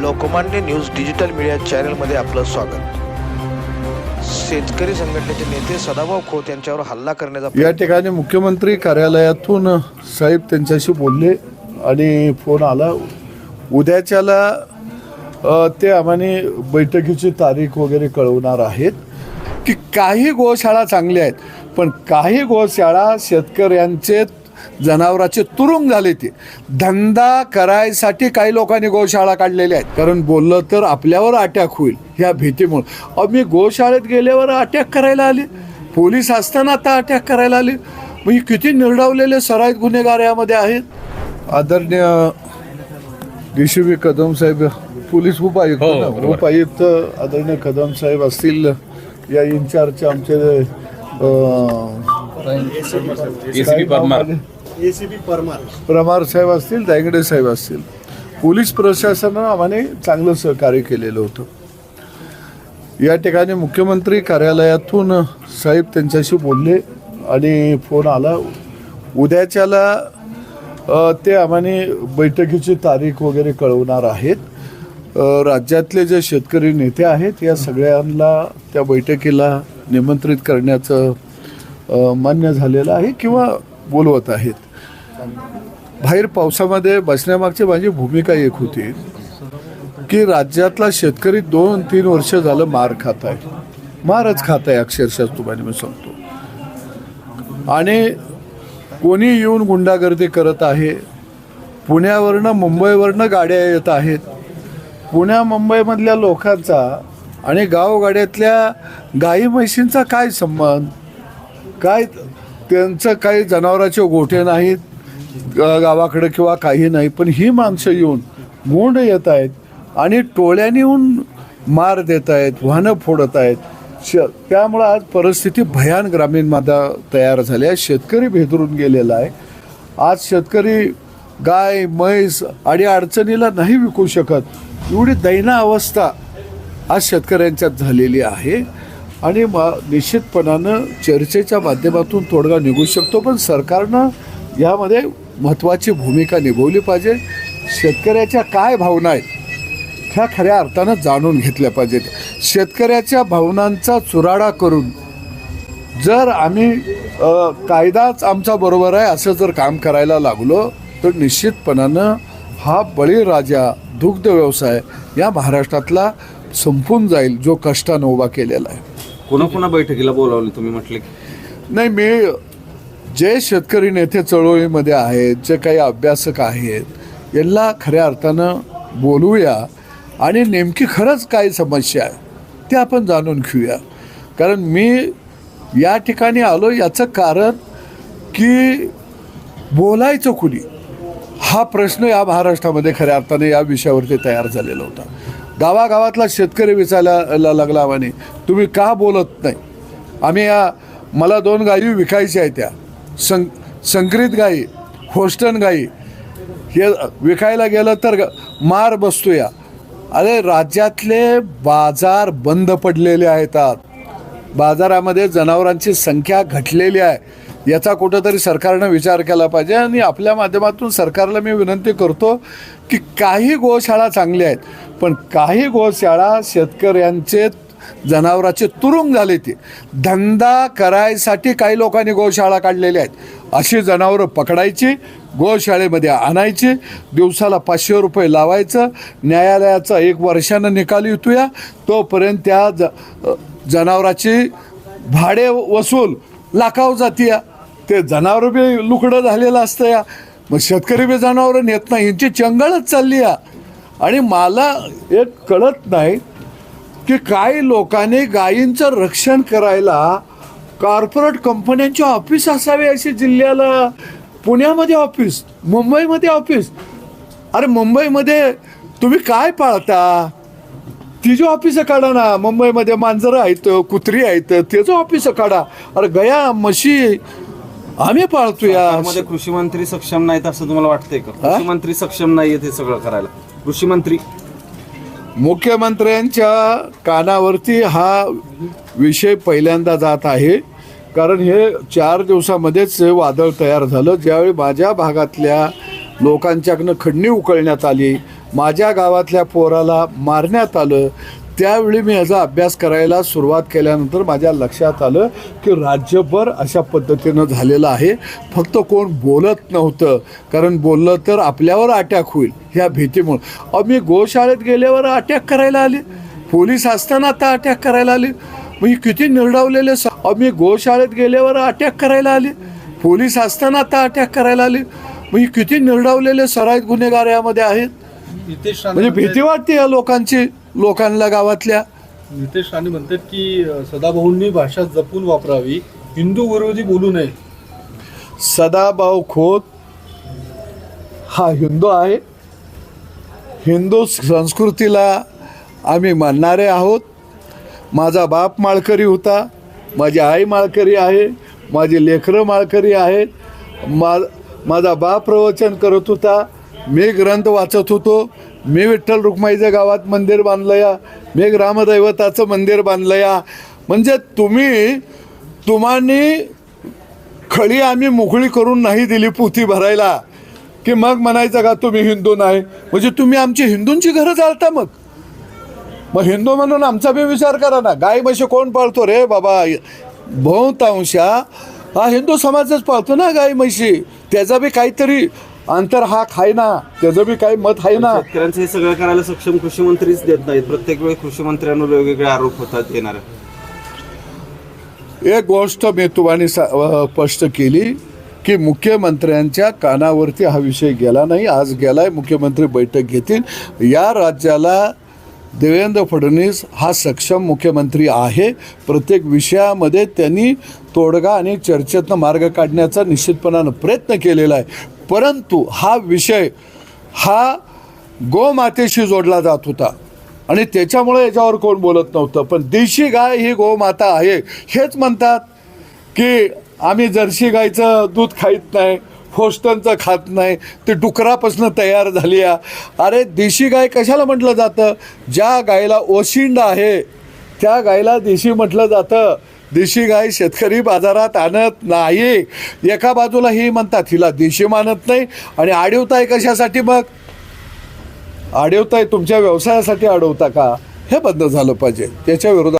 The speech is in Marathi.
लोकमान्य न्यूज डिजिटल मीडिया चॅनलमध्ये आपलं स्वागत. शेतकरी संघटनेचे नेते सदाभाऊ खोत यांच्यावर हल्ला करण्याचा या ठिकाणी मुख्यमंत्री कार्यालयातून साहेब त्यांच्याशी बोलले आणि फोन आला. उद्याच्याला ते आम्हाने बैठकीची तारीख वगैरे कळवणार आहेत की काही गोशाळा चांगल्या आहेत पण काही गोशाळा शेतकऱ्यांचे जनावराचे तुरुंग झाले ते. धंदा करायसाठी काही लोकांनी गोशाळा काढलेल्या आहेत. कारण बोललं तर आपल्यावर अटॅक होईल ह्या भीतीमुळे. अहो मी गोशाळेत गेल्यावर अटॅक करायला आले. पोलीस असताना आता अटॅक करायला आले. म्हणजे किती निर्डावलेले सराईत गुन्हेगार यामध्ये आहेत? आदरणीय बी कदम साहेब पोलीस उपायुक्त ना? उपायुक्त आदरणीय कदम साहेब असतील या इन्चार्जचे आमचे नाव माझे? परमार. साहेब असतील दायगडे साहेब असतील. पोलीस प्रशासनानं आम्हाने चांगलं सहकार्य केलेलं होतं. या ठिकाणी मुख्यमंत्री कार्यालयातून साहेब त्यांच्याशी बोलले आणि फोन आला. उद्याच्याला ते आम्हाने बैठकीची तारीख वगैरे कळवणार आहेत. राज्यातले जे शेतकरी नेते आहेत या सगळ्यांना त्या बैठकीला निमंत्रित करण्याचं मान्य झालेलं आहे किंवा बोलवत आहेत. बाहेर पावसामध्ये बसण्यामागची माझी भूमिका एक होती की राज्यातला शेतकरी दोन तीन वर्ष झालं मार खात आहे मारच खात आहे अक्षरशः तुम्हाला मी सांगतो. आणि कोणी येऊन गुंडागर्दी करत आहे पुण्यावरनं मुंबईवरनं गाड्या येत आहेत पुण्या मुंबईमधल्या लोकांचा आणि गावगाड्यातल्या गाई म्हशींचा काय संबंध? काय त्यांचं काही जनावराचे गोठे नाहीत गावाकडे किंवा काही नाही पण ही माणसं येऊन गोंड येत आहेत आणि टोळ्याने येऊन मार देत आहेत वाहनं फोडत आहेत. श त्यामुळं आज परिस्थिती भयान ग्रामीणमध्ये तयार झाली आहे. शेतकरी भेदरून गेलेला आहे. आज शेतकरी गाय म्हैस आणि अडचणीला नाही विकू शकत. एवढी दैना अवस्था आज शेतकऱ्यांच्यात झालेली आहे. आणि म निश्चितपणानं चर्चेच्या माध्यमातून तोडगा निघू शकतो पण सरकारनं यामध्ये महत्त्वाची भूमिका निभवली पाहिजे. शेतकऱ्याच्या काय भावना आहेत ह्या खऱ्या अर्थानं जाणून घेतल्या पाहिजेत. शेतकऱ्याच्या भावनांचा चुराडा करून जर आम्ही कायदाच आमचा बरोबर आहे असं जर काम करायला लागलो तर निश्चितपणानं हा बळीराजा दुग्ध व्यवसाय या महाराष्ट्रातला संपून जाईल जो कष्टानं उभा केलेला आहे. पुन्हा पुन्हा बैठकीला बोलावले तुम्ही म्हटले नाही मी जे शेतकरी नेते चळवळीमध्ये आहेत जे काही अभ्यासक आहेत यांना खऱ्या अर्थानं बोलूया आणि नेमकी खरंच काय समस्या आहे ते आपण जाणून घेऊया. कारण मी या ठिकाणी आलो याचं कारण की बोलायचं कुणी? हा प्रश्न या महाराष्ट्रामध्ये खऱ्या अर्थाने या विषयावरती तयार झालेला होता. गावागावातला शेतकरी विचारायला लागला म्हणे तुम्ही का बोलत नाही? आम्ही या मला दोन गायी विकायच्या आहेत त्या. सं संक्रित गायी होस्टन गायी हे विकायला गेलं तर मार बसतो या. अरे राज्यातले बाजार बंद पडलेले आहेत बाजारामध्ये जनावरांची संख्या घटलेली आहे. याचा कुठंतरी सरकारनं विचार केला पाहिजे आणि आपल्या माध्यमातून सरकारला मी विनंती करतो की काही गोशाळा चांगल्या आहेत. पण काही गोशाळा शेतकऱ्यांचे जनावराचे तुरुंग झाले ते. धंदा करायसाठी काही लोकांनी गोशाळा काढलेल्या आहेत. अशी जनावरं पकडायची गोशाळेमध्ये आणायची दिवसाला पाचशे रुपये लावायचं न्यायालयाचा एक वर्षानं निकाल येतोया तोपर्यंत त्या ज जनावराची भाडे वसूल लाखाव जाती ते जनावरं बी लुकडं झालेलं असतं या. मग शेतकरी बी जनावरं नेत नाही यांची चंगळच चालली या. आणि मला एक कळत नाही की काही लोकांनी गायींचं रक्षण करायला कॉर्पोरेट कंपन्यांचे ऑफिस असावे असे जिल्ह्याला पुण्यामध्ये ऑफिस मुंबईमध्ये ऑफिस अरे मुंबईमध्ये तुम्ही काय पाळता? तिचे ऑफिसं काढा ना मुंबईमध्ये मांजरं आहेत कुत्री आहेत त्याचं ऑफिसं काढा. अरे गया म्हशी आम्ही पाळतो या. कृषी मंत्री सक्षम नाहीत असं तुम्हाला वाटतंय का? कृषी मंत्री सक्षम नाहीये ते सगळं करायला. कृषी मंत्री. मुख्यमंत्र्यांच्या कानावरती हा विषय पहिल्यांदा जात आहे. कारण हे चार दिवसामध्येच हे वादळ तयार झालं. ज्यावेळी माझ्या भागातल्या लोकांच्याकडनं खडणी उकळण्यात आली माझ्या गावातल्या पोराला मारण्यात आलं त्यावेळी मी याचा अभ्यास करायला सुरुवात केल्यानंतर माझ्या लक्षात आलं की राज्यभर अशा पद्धतीनं झालेलं आहे. फक्त कोण बोलत नव्हतं कारण बोललं तर आपल्यावर अटॅक होईल ह्या भीतीमुळं. अहो मी गोशाळेत गेल्यावर अटॅक करायला आले. पोलीस असताना आता अटॅक करायला आले. हे किती निर्डावलेले स- अहो मी गोशाळेत गेल्यावर अटॅक करायला आले. पोलीस असताना आता अटॅक करायला आले. हे किती निर्डावलेले सराईत गुन्हेगार यामध्ये आहेत. म्हणजे भीती वाटते या लोकांची. लोकांना गावातल्या नितेश राणे म्हणतात की सदाभाऊंनी भाषा जपून वापरावी. हिंदू विरोधी बोलू नये. सदाभाऊ खोत हा हिंदू आहे. हिंदू संस्कृतीला आम्ही मानणारे आहोत. माझा बाप माळकरी होता. माझी आई माळकरी आहे. माझी लेकरं माळकरी आहेत. मा माझा बाप प्रवचन करत होता. मी ग्रंथ वाचत होतो. मी विठ्ठल रुक्माईच्या गावात मंदिर बांधलं या मी ग्रामदैवताचं मंदिर बांधलं या म्हणजे तुम्ही तुम्हानी खळी आम्ही मोकळी करून नाही दिली पोथी भरायला. की मग म्हणायचं का तुम्ही हिंदू नाही? म्हणजे तुम्ही आमची हिंदूंची घरं चालता मग. मग हिंदू म्हणून आमचा बी विचार करा ना. गाय म्हशी कोण पाळतो रे बाबा? बहुतांशा हा हिंदू समाजच पाळतो ना गाय म्हशी? त्याचा बी काहीतरी अंतर हा खाय ना त्याचं बी काही मत आहे ना शेतकऱ्यांचं हे सगळं करायला सक्षम कृषी मंत्रीच देत नाहीत. प्रत्येक वेळी कृषी मंत्र्यांवर वेगवेगळे आरोप होतात येणार एक गोष्ट मी तुम्हाला सा अ, स्पष्ट केली की मुख्यमंत्र्यांच्या कानावरती हा विषय गेला नाही आज गेलाय मुख्यमंत्री बैठक घेतील. या राज्याला देवेंद्र फडणवीस हा सक्षम मुख्यमंत्री आहे. प्रत्येक विषयामध्ये त्यांनी तोडगा आणि चर्चेतनं मार्ग काढण्याचा निश्चितपणानं प्रयत्न केलेला आहे. परंतु हा विषय हा गोमातेशी जोडला जात होता. आणि त्याच्यामुळे याच्यावर कोण बोलत नव्हतं. पण देशी गाय ही गोमाता आहे. हेच म्हणतात की आम्ही जर्सी गायचं दूध खाईत नाही होस्टनचं खात नाही ते डुकरापासून तयार झाली आहे. अरे देशी गाय कशाला म्हटलं जातं? ज्या गायला ओशिंड आहे त्या गायला देशी म्हटलं जातं. देशी गाय शेतकरी बाजारात आणत नाही. एका बाजूला ही म्हणतात हिला देशी मानत नाही. आणि आडवताय कशासाठी मग? अडवताय तुमच्या व्यवसायासाठी अडवता का? हे बंद झालं पाहिजे. त्याच्या विरोधात